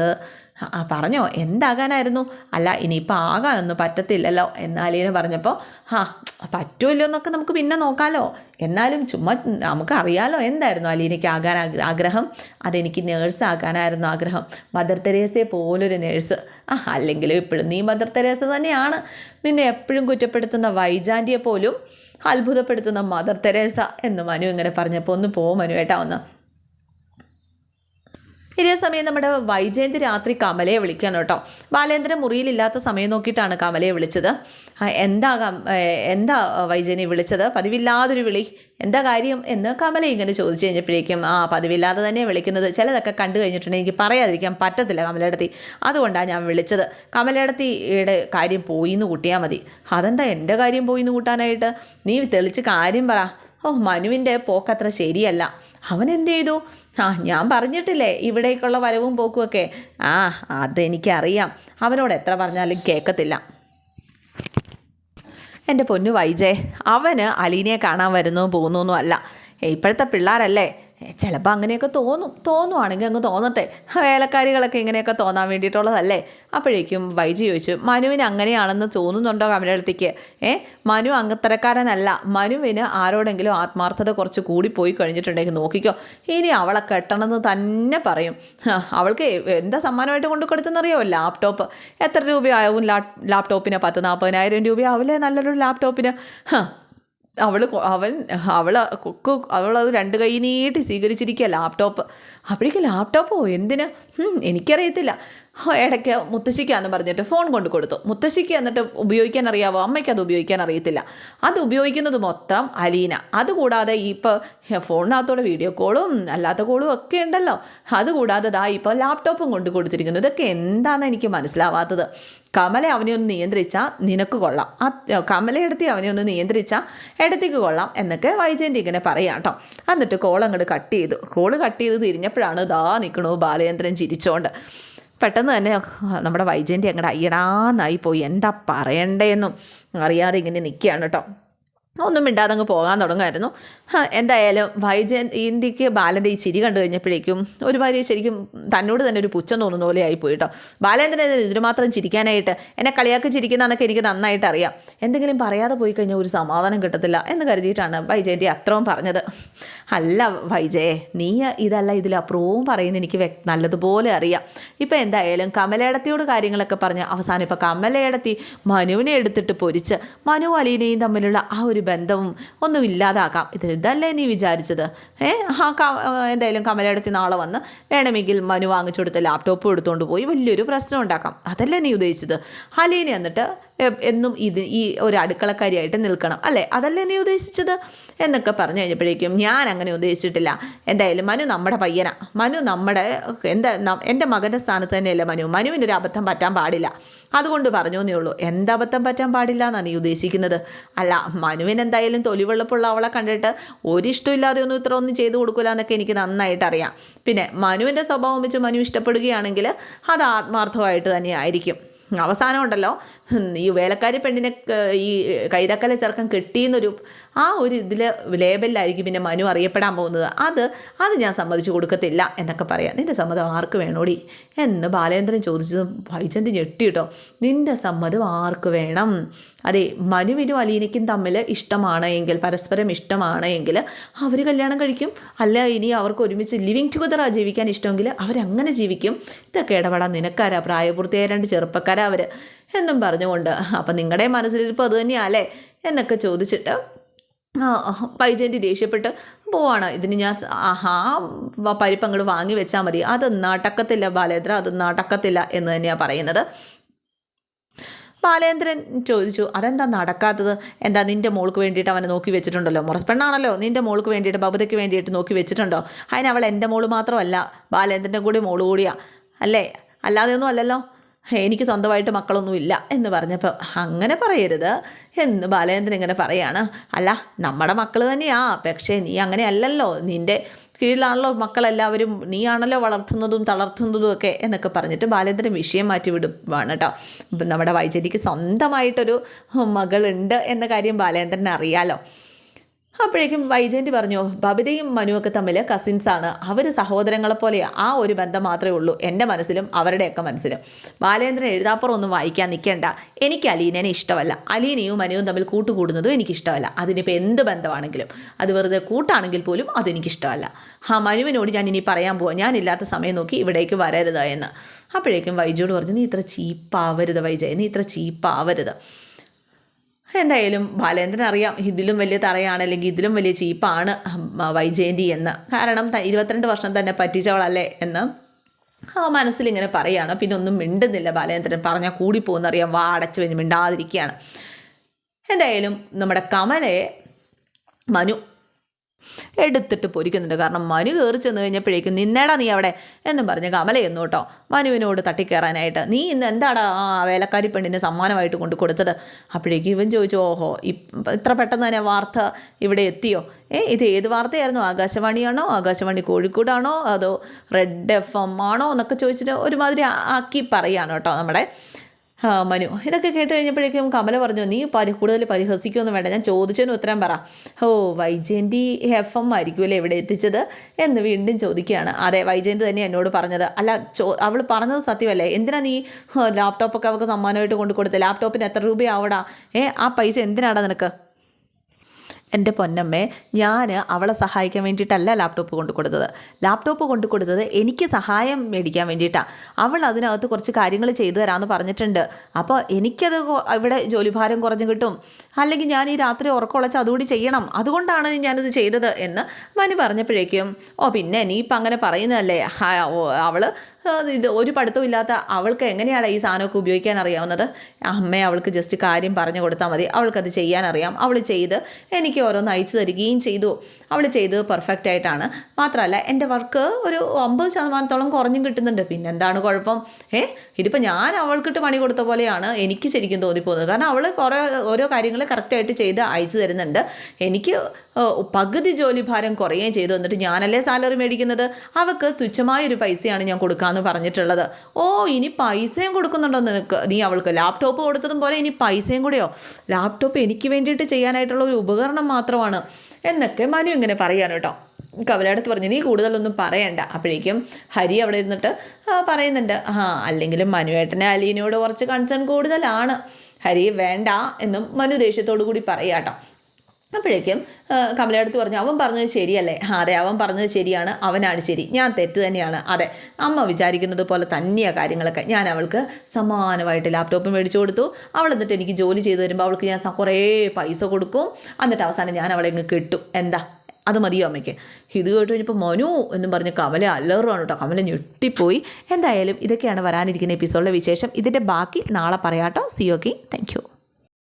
ആ പറഞ്ഞോ എന്താകാനായിരുന്നു? അല്ല ഇനിയിപ്പോൾ ആകാനൊന്നും പറ്റത്തില്ലല്ലോ എന്ന് അലീന പറഞ്ഞപ്പോൾ ഹാ പറ്റുമല്ലോ എന്നൊക്കെ നമുക്ക് പിന്നെ നോക്കാമല്ലോ എന്നാലും ചുമ്മാ നമുക്കറിയാലോ എന്തായിരുന്നു അലീനയ്ക്ക് ആകാൻ ആഗ്രഹം? അതെനിക്ക് നേഴ്സ് ആകാനായിരുന്നു ആഗ്രഹം. മദർ തെരേസയെ പോലൊരു നേഴ്സ്. ആ അല്ലെങ്കിലും ഇപ്പോഴും നീ മദർ തെരേസ തന്നെയാണ്. നിന്നെ എപ്പോഴും കുറ്റപ്പെടുത്തുന്ന വൈജാന്റിയെ പോലും അത്ഭുതപ്പെടുത്തുന്ന മദർ തെരേസ എന്ന് മനു ഇങ്ങനെ പറഞ്ഞപ്പോൾ ഒന്ന് പോ മനു ഏട്ടാ ഒന്ന്. ഇതേ സമയം നമ്മുടെ വൈജയന്തി രാത്രി കമലയെ വിളിക്കാൻ കേട്ടോ. ബാലേന്ദ്രൻ മുറിയിലില്ലാത്ത സമയം നോക്കിയിട്ടാണ് കമലയെ വിളിച്ചത്. എന്താ എന്താ വൈജയനെ വിളിച്ചത്? പതിവില്ലാതൊരു വിളി. എന്താ കാര്യം എന്ന് കമല ഇങ്ങനെ ചോദിച്ചു കഴിഞ്ഞപ്പോഴേക്കും ആ പതിവില്ലാതെ തന്നെ വിളിക്കുന്നത്. ചിലതൊക്കെ കണ്ടു കഴിഞ്ഞിട്ടുണ്ടെങ്കിൽ എനിക്ക് പറയാതിരിക്കാൻ പറ്റത്തില്ല കമലയിടത്തി അതുകൊണ്ടാണ് ഞാൻ വിളിച്ചത്. കമലയിടത്തിയുടെ കാര്യം പോയി എന്ന് കൂട്ടിയാൽ മതി. അതെന്താ എന്റെ കാര്യം പോയി എന്ന് കൂട്ടാനായിട്ട്? നീ തെളിച്ച് കാര്യം പറ. ഓ മനുവിന്റെ പോക്കത്ര ശരിയല്ല. അവൻ എന്ത് ചെയ്തു? ആ ഞാൻ പറഞ്ഞിട്ടില്ലേ ഇവിടേക്കുള്ള വരവും പോക്കുമൊക്കെ ആ അതെനിക്കറിയാം. അവനോട് എത്ര പറഞ്ഞാലും കേൾക്കത്തില്ല. എന്റെ പൊന്നു വൈജയ് അവന് അലീനയെ കാണാൻ വരുന്നു പോകുന്നു അല്ല ഇപ്പോഴത്തെ പിള്ളേരല്ലേ? ചിലപ്പോൾ അങ്ങനെയൊക്കെ തോന്നും തോന്നുവാണെങ്കിൽ അങ്ങ് തോന്നട്ടെ. വേലക്കാരികളൊക്കെ ഇങ്ങനെയൊക്കെ തോന്നാൻ വേണ്ടിയിട്ടുള്ളതല്ലേ? അപ്പോഴേക്കും വൈജി ചോദിച്ചു മനുവിന് അങ്ങനെയാണെന്ന് തോന്നുന്നുണ്ടോ അവരുടെ അടുത്തേക്ക് ഏ മനു അങ്ങത്തരക്കാരനല്ല മനുവിന് ആരോടെങ്കിലും ആത്മാർത്ഥത കുറച്ച് കൂടി കൂടിപ്പോയി കഴിഞ്ഞിട്ടുണ്ടെങ്കിൽ നോക്കിക്കോ. ഇനി അവളെ കെട്ടണമെന്ന് തന്നെ പറയും. അവൾക്ക് എന്താ സമ്മാനമായിട്ട് കൊണ്ടു കൊടുത്തെന്നറിയോ ലാപ്ടോപ്പ്. എത്ര രൂപയാവും ലാപ് ലാപ്ടോപ്പിന്? പത്ത് നാൽപ്പതിനായിരം രൂപയാവില്ലേ നല്ലൊരു ലാപ്ടോപ്പിന്? അവൾ അവൻ അവൾ കൊക്ക് അവളത് രണ്ട് കൈ നീട്ടി സ്വീകരിച്ചിരിക്കുക ലാപ്ടോപ്പ് അപ്പോഴേക്കും ലാപ്ടോപ്പോ എന്തിനാ? എനിക്കറിയത്തില്ല. ഇടയ്ക്ക് മുത്തശ്ശിക്കാന്ന് പറഞ്ഞിട്ട് ഫോൺ കൊണ്ട് കൊടുത്തു. മുത്തശ്ശിക്ക് എന്നിട്ട് ഉപയോഗിക്കാൻ അറിയാവോ? അമ്മയ്ക്ക് അത് ഉപയോഗിക്കാൻ അറിയത്തില്ല. അത് ഉപയോഗിക്കുന്നത് മൊത്തം അലീന. അതുകൂടാതെ ഇപ്പോൾ ഫോണിനകത്തോടെ വീഡിയോ കോളും അല്ലാത്ത കോളും ഒക്കെ ഉണ്ടല്ലോ. അതുകൂടാതെ ദാ ഇപ്പോൾ ലാപ്ടോപ്പും കൊണ്ട് കൊടുത്തിരിക്കുന്നു. ഇതൊക്കെ എന്താണെന്ന് എനിക്ക് മനസ്സിലാവാത്തത്. കമല അവനെ ഒന്ന് നിയന്ത്രിച്ചാൽ നിനക്ക് കൊള്ളാം. ആ കമലയെടുത്തി അവനെ ഒന്ന് നിയന്ത്രിച്ചാൽ ഇടത്തേക്ക് കൊള്ളാം എന്നൊക്കെ വൈജയന്തി ഇങ്ങനെ പറയാം കേട്ടോ. എന്നിട്ട് കോൾ അങ്ങോട്ട് കട്ട് ചെയ്തു. കോൾ കട്ട് ചെയ്ത് തിരിഞ്ഞപ്പോഴാണ് ദാ നിൽക്കണു ബാലചന്ദ്രൻ ചിരിച്ചോണ്ട്. പെട്ടെന്ന് തന്നെ നമ്മുടെ വൈജയന്തി അങ്ങോട്ട് അയ്യടാന്നായി പോയി. എന്താ പറയണ്ടേന്നും? അറിയാതെ ഇങ്ങനെ നിൽക്കുകയാണ് കേട്ടോ ഒന്നും മിണ്ടാതെ അങ്ങ് പോകാൻ തുടങ്ങുമായിരുന്നു എന്തായാലും വൈജയൻ ഇന്ത്യയ്ക്ക് ബാലന്റെ ഈ ചിരി കണ്ടു കഴിഞ്ഞപ്പോഴേക്കും ഒരുമാതിരി ശരിക്കും തന്നോട് തന്നെ ഒരു പുച്ഛം തോന്നുന്ന പോലെ ആയിപ്പോയി കേട്ടോ ബാലേന്ദ്രൻ ഇതിന് മാത്രം ചിരിക്കാനായിട്ട് എന്നെ കളിയാക്കി ചിരിക്കുന്നതെന്നൊക്കെ എനിക്ക് നന്നായിട്ട് അറിയാം. എന്തെങ്കിലും പറയാതെ പോയി കഴിഞ്ഞാൽ ഒരു സമാധാനം കിട്ടത്തില്ല എന്ന് കരുതിയിട്ടാണ് വൈജയന്തി അത്രയും പറഞ്ഞത്. അല്ല വൈജയെ നീ ഇതല്ല ഇതിൽ അപ്രൂവും പറയുന്ന എനിക്ക് നല്ലതുപോലെ അറിയാം. ഇപ്പം എന്തായാലും കമലേടത്തിയോട് കാര്യങ്ങളൊക്കെ പറഞ്ഞ് അവസാനം ഇപ്പോൾ കമലേടത്തി മനുവിനെ എടുത്തിട്ട് പൊരിച്ച് മനു അലീനയും തമ്മിലുള്ള ആ ഒരു ബന്ധവും ഒന്നും ഇല്ലാതാക്കാം. ഇത് ഇതല്ലേ നീ വിചാരിച്ചത്? ഏ? ആ എന്തായാലും കമലേടത്തി നാളെ വന്ന് വേണമെങ്കിൽ മനു വാങ്ങിച്ചു കൊടുത്ത ലാപ്ടോപ്പ് എടുത്തുകൊണ്ട് പോയി വലിയൊരു പ്രശ്നം ഉണ്ടാക്കാം. അതല്ലേ നീ ഉദ്ദേശിച്ചത്? അലീന എന്നിട്ട് എന്നും ഇത് ഈ ഒരു അടുക്കളക്കാരിയായിട്ട് നിൽക്കണം. അല്ലേ? അതല്ലേ നീ ഉദ്ദേശിച്ചത്? എന്നൊക്കെ പറഞ്ഞു കഴിഞ്ഞപ്പോഴേക്കും ഞാൻ അങ്ങനെ ഉദ്ദേശിച്ചിട്ടില്ല. എന്തായാലും മനു നമ്മുടെ പയ്യനാ. മനു നമ്മുടെ എന്താ എന്റെ മകന്റെ സ്ഥാനത്ത് തന്നെയല്ലേ മനു. മനുവിന്റെ ഒരു അബദ്ധം പറ്റാൻ പാടില്ല. അതുകൊണ്ട് പറഞ്ഞു എന്നേ ഉള്ളൂ. എന്തബദ്ധം പറ്റാൻ പാടില്ല എന്നാണ് നീ ഉദ്ദേശിക്കുന്നത്? അല്ല മനുവിന് എന്തായാലും തൊലിവെള്ളപ്പുള്ള അവളെ കണ്ടിട്ട് ഒരിഷ്ടമില്ലാതെ ഒന്നും ഇത്ര ഒന്നും ചെയ്തു കൊടുക്കില്ല എന്നൊക്കെ എനിക്ക് നന്നായിട്ട് അറിയാം പിന്നെ മനുവിന്റെ സ്വഭാവം വെച്ച് മനു ഇഷ്ടപ്പെടുകയാണെങ്കിൽ അത് ആത്മാർത്ഥമായിട്ട് തന്നെ ആയിരിക്കും അവസാനം ഉണ്ടല്ലോ ഈ വേലക്കാരി പെണ്ണിനെ ഈ കൈതക്കല ചെറുക്കം കെട്ടിയെന്നൊരു ആ ഒരു ഇതിൽ ലേബലിലായിരിക്കും പിന്നെ മനു അറിയപ്പെടാൻ പോകുന്നത്. അത് അത് ഞാൻ സമ്മതിച്ചു കൊടുക്കത്തില്ല എന്നൊക്കെ പറയാം. നിന്റെ സമ്മതം ആർക്ക് വേണോടി? എന്ന് ബാലേന്ദ്രൻ ചോദിച്ചത് ഭൈചന്ദ് ഞെട്ടി കേട്ടോ. നിന്റെ സമ്മതം ആർക്ക് വേണം? അതെ മനുവിനും അലീനയ്ക്കും തമ്മിൽ ഇഷ്ടമാണ് എങ്കിൽ പരസ്പരം ഇഷ്ടമാണ് എങ്കിൽ അവർ കല്യാണം കഴിക്കും. അല്ല ഇനി അവർക്ക് ഒരുമിച്ച് ലിവിങ് ടുഗദറാ ജീവിക്കാൻ ഇഷ്ടമെങ്കിൽ അവരങ്ങനെ ജീവിക്കും. ഇതൊക്കെ ഇടപെടാൻ നിനക്കാരാ പ്രായപൂർത്തിയായ രണ്ട് ചെറുപ്പക്കാരാ അവർ എന്നും പറഞ്ഞുകൊണ്ട് അപ്പം നിങ്ങളുടെ മനസ്സിലിരിപ്പോൾ അത് തന്നെയാലേ എന്നൊക്കെ ചോദിച്ചിട്ട് ആ, ദേഷ്യപ്പെട്ട് പോവാണ്. ഇതിന് ഞാൻ ആ ആഹാ വ- പരിപ്പ് അങ്ങോട്ട് വാങ്ങി വെച്ചാൽ മതി. അത് നടക്കത്തില്ല ബാലേന്ദ്ര അത് നടക്കത്തില്ല എന്ന് തന്നെയാണ് പറയുന്നത്. ബാലേന്ദ്രൻ ചോദിച്ചു അതെന്താ നടക്കാത്തത്? എന്താ നിന്റെ മോൾക്ക് വേണ്ടിയിട്ട് അവനെ നോക്കി വെച്ചിട്ടുണ്ടല്ലോ? മുറസ്പെണ്ണാണല്ലോ നിന്റെ മോൾക്ക് വേണ്ടിയിട്ട് ബബുതയ്ക്ക് വേണ്ടിയിട്ട് നോക്കി വെച്ചിട്ടുണ്ടോ? അതിന് അവൾ എന്റെ മോൾ മാത്രമല്ല ബാലേന്ദ്രന്റെ കൂടി മോൾ കൂടിയാ. അല്ലേ? അല്ലാതെയൊന്നും അല്ലല്ലോ. എനിക്ക് സ്വന്തമായിട്ട് മക്കളൊന്നുമില്ല എന്ന് പറഞ്ഞപ്പോൾ അങ്ങനെ പറയരുത് എന്ന് ബാലേന്ദ്രൻ ഇങ്ങനെ പറയാണ്. അല്ല നമ്മുടെ മക്കൾ തന്നെയാ പക്ഷേ നീ അങ്ങനെ അല്ലല്ലോ. നിന്റെ കീഴിലാണല്ലോ മക്കളെല്ലാവരും നീയാണല്ലോ വളർത്തുന്നതും തളർത്തുന്നതും ഒക്കെ എന്നൊക്കെ പറഞ്ഞിട്ട് ബാലേന്ദ്രൻ വിഷയം മാറ്റി വിടുവാണ് കേട്ടോ. നമ്മുടെ വൈജന്തിക്ക് സ്വന്തമായിട്ടൊരു മകളുണ്ട് എന്ന കാര്യം ബാലേന്ദ്രൻ അറിയാലോ. അപ്പോഴേക്കും വൈജയന്തി പറഞ്ഞു ബബിതയും മനുവൊക്കെ തമ്മിൽ കസിൻസാണ് അവർ സഹോദരങ്ങളെ പോലെ ആ ഒരു ബന്ധം മാത്രമേ ഉള്ളൂ എന്റെ മനസ്സിലും അവരുടെയൊക്കെ മനസ്സിലും. ബാലേന്ദ്രൻ എഴുതാപ്പുറം ഒന്നും വായിക്കാൻ നിൽക്കേണ്ട. എനിക്ക് അലീനനെ ഇഷ്ടമല്ല. അലീനയും മനുവും തമ്മിൽ കൂട്ടുകൂടുന്നതും എനിക്കിഷ്ടമല്ല. അതിനിപ്പോൾ എന്ത് ബന്ധമാണെങ്കിലും. അത് വെറുതെ കൂട്ടാണെങ്കിൽ പോലും അതെനിക്കിഷ്ടമല്ല. ആ മനുവിനോട് ഞാൻ ഇനി പറയാൻ പോവാം. ഞാനില്ലാത്ത സമയം നോക്കി ഇവിടേക്ക് വരരുത് എന്ന്. അപ്പോഴേക്കും വൈജയോട് പറഞ്ഞു നീ ഇത്ര ചീപ്പാവരുത് വൈജയ. നീ ഇത്ര ചീപ്പാവരുത്. എന്തായാലും ബാലേന്ദ്രൻ അറിയാം ഇതിലും വലിയ തറയാണ് അല്ലെങ്കിൽ ഇതിലും വലിയ ചീപ്പാണ് വൈജയന്തി എന്ന്. കാരണം ഇരുപത്തിരണ്ട് വർഷം തന്നെ പറ്റിച്ചവളല്ലേ എന്ന് ആ മനസ്സിലിങ്ങനെ പറയുകയാണ് പിന്നെ ഒന്നും മിണ്ടുന്നില്ല ബാലേന്ദ്രൻ പറഞ്ഞാൽ കൂടിപ്പോകുന്നറിയാം വാ അടച്ചു കഴിഞ്ഞ് മിണ്ടാതിരിക്കുകയാണ്. എന്തായാലും നമ്മുടെ കമലയെ മനു എടുത്തിട്ട് പൊരിക്കുന്നുണ്ട്. കാരണം മനു കയറി ചെന്ന് കഴിഞ്ഞപ്പോഴേക്കും നിന്നേടാ നീ അവിടെ എന്നും പറഞ്ഞ് കമലയെന്നു കേട്ടോ. മനുവിനോട് തട്ടിക്കയറാനായിട്ട് നീ ഇന്ന് എന്താടാ ആ വേലക്കാരി പെണ്ണിന് സമ്മാനമായിട്ട് കൊണ്ട് കൊടുത്തത്? അപ്പോഴേക്കും ഇവൻ ചോദിച്ചു ഓഹോ ഇത്ര പെട്ടെന്ന് തന്നെ വാർത്ത ഇവിടെ എത്തിയോ? ഏ ഇത് ഏത് വാർത്തയായിരുന്നു? ആകാശവാണിയാണോ? ആകാശവാണി കോഴിക്കോടാണോ? അതോ റെഡ് എഫ് എം ആണോ? എന്നൊക്കെ ചോദിച്ചിട്ട് ഒരുമാതിരി ആക്കി പറയാണ് കേട്ടോ നമ്മുടെ മനു ഇതൊക്കെ കേട്ട് കഴിഞ്ഞപ്പോഴേക്കും കമല പറഞ്ഞു നീ പരി കൂടുതൽ പരിഹസിക്കുമെന്ന് വേണ്ട ഞാൻ ചോദിച്ചതിന് ഉത്തരം പറ. ഓ വൈജയന്തി എഫ് എം ആയിരിക്കുമല്ലേ ഇവിടെ എത്തിച്ചത്? എന്ന് വീണ്ടും ചോദിക്കുകയാണ്. അതെ വൈജയന്തി തന്നെ എന്നോട് പറഞ്ഞത്. അല്ല ചോ അവൾ പറഞ്ഞത് സത്യമല്ലേ? എന്തിനാ നീ ലാപ്ടോപ്പൊക്കെ അവൾക്ക് സമ്മാനമായിട്ട് കൊണ്ടു കൊടുത്തത് ലാപ്ടോപ്പിന് എത്ര രൂപയാവടാ? ഏ ആ പൈസ എന്തിനാടാ നിനക്ക്? എന്റെ പൊന്നമ്മേ ഞാൻ അവളെ സഹായിക്കാൻ വേണ്ടിയിട്ടല്ല ലാപ്ടോപ്പ് കൊണ്ട് കൊടുത്തത്. ലാപ്ടോപ്പ് കൊണ്ട് കൊടുത്തത് എനിക്ക് സഹായം മേടിക്കാൻ വേണ്ടിയിട്ടാണ് അവൾ അതിനകത്ത് കുറച്ച് കാര്യങ്ങൾ ചെയ്തു തരാമെന്ന് പറഞ്ഞിട്ടുണ്ട്. അപ്പോൾ എനിക്കത് ഇവിടെ ജോലിഭാരം കുറഞ്ഞു കിട്ടും. അല്ലെങ്കിൽ ഞാൻ ഈ രാത്രി ഉറക്കമുളച്ച് അതുകൂടി ചെയ്യണം. അതുകൊണ്ടാണ് ഞാനിത് ചെയ്തത് എന്ന് മനു പറഞ്ഞപ്പോഴേക്കും ഓ പിന്നെ നീ ഇപ്പം അങ്ങനെ പറയുന്നതല്ലേ? ആ, ഇത് ഒരു പഠിത്തവും ഇല്ലാത്ത അവൾക്ക് എങ്ങനെയാണ് ഈ സാധനമൊക്കെ ഉപയോഗിക്കാൻ അറിയാവുന്നത്? അമ്മ അവൾക്ക് ജസ്റ്റ് കാര്യം പറഞ്ഞു കൊടുത്താൽ മതി. അവൾക്കത് ചെയ്യാൻ അറിയാം അവൾ ചെയ്ത് എനിക്ക് എനിക്ക് ഓരോന്ന് അയച്ചു തരികയും ചെയ്തു. അവൾ ചെയ്തത് പെർഫെക്റ്റ് ആയിട്ടാണ്. മാത്രമല്ല എന്റെ വർക്ക് ഒരു ഒമ്പത് ശതമാനത്തോളം കുറഞ്ഞും കിട്ടുന്നുണ്ട്. പിന്നെ എന്താണ് കുഴപ്പം? ഏ ഇതിപ്പോൾ ഞാൻ അവൾക്കിട്ട് പണി കൊടുത്ത പോലെയാണ് എനിക്ക് ശരിക്കും തോന്നിപ്പോകുന്നത്. കാരണം അവൾ കുറേ ഓരോ കാര്യങ്ങൾ കറക്റ്റായിട്ട് ചെയ്ത് അയച്ചു തരുന്നുണ്ട്. എനിക്ക് പകുതി ജോലി ഭാരം കുറയുകയും ചെയ്തു. എന്നിട്ട് ഞാനല്ലേ സാലറി മേടിക്കുന്നത്? അവൾക്ക് തുച്ഛമായൊരു പൈസയാണ് ഞാൻ കൊടുക്കാമെന്ന് പറഞ്ഞിട്ടുള്ളത്. ഓ ഇനി പൈസയും കൊടുക്കുന്നുണ്ടോ നിനക്ക്? നീ അവൾക്ക് ലാപ്ടോപ്പ് കൊടുത്തതും പോലെ ഇനി പൈസയും കൂടെയോ? ലാപ്ടോപ്പ് എനിക്ക് വേണ്ടിയിട്ട് ചെയ്യാനായിട്ടുള്ള ഒരു ഉപകരണം മാത്രമാണ്. എന്നൊക്കെ മനു ഇങ്ങനെ പറയാൻ കേട്ടോ. കവലടുത്ത് പറഞ്ഞു നീ കൂടുതലൊന്നും പറയണ്ട. അപ്പോഴേക്കും ഹരി അവിടെ ഇരുന്നിട്ട് പറയുന്നുണ്ട് ആ അല്ലെങ്കിലും മനുവേട്ടനെ അലീനയോട് കുറച്ച് കൺസേൺ കൂടുതലാണ്. ഹരി വേണ്ട എന്നും മനു ദേഷ്യത്തോടു കൂടി പറയാട്ടോ. അപ്പോഴേക്കും കമലയടുത്ത് പറഞ്ഞു അവൻ പറഞ്ഞത് ശരിയല്ലേ? അതെ അവൻ പറഞ്ഞത് ശരിയാണ് അവനാണ് ശരി ഞാൻ തെറ്റ് തന്നെയാണ്. അതെ അമ്മ വിചാരിക്കുന്നത് പോലെ തന്നെയാണ് കാര്യങ്ങളൊക്കെ. ഞാൻ അവൾക്ക് സമാനമായിട്ട് ലാപ്ടോപ്പ് മേടിച്ചു കൊടുത്തു. അവൾ എന്നിട്ട് എനിക്ക് ജോലി ചെയ്തു തരുമ്പോൾ അവൾക്ക് ഞാൻ കുറേ പൈസ കൊടുക്കും. എന്നിട്ട് അവസാനം ഞാൻ അവളെ ഇങ്ങ് കിട്ടും. എന്താ? അത് മതിയോ അമ്മയ്ക്ക്? ഇത് കേട്ട് കഴിഞ്ഞപ്പോൾ മനു എന്നും പറഞ്ഞ് കമല അല്ലറാണ് കേട്ടോ. കമല ഞെട്ടിപ്പോയി. എന്തായാലും ഇതൊക്കെയാണ് വരാനിരിക്കുന്ന എപ്പിസോഡിലെ വിശേഷം. ഇതിന്റെ ബാക്കി നാളെ പറയാട്ടോ. C okay thank you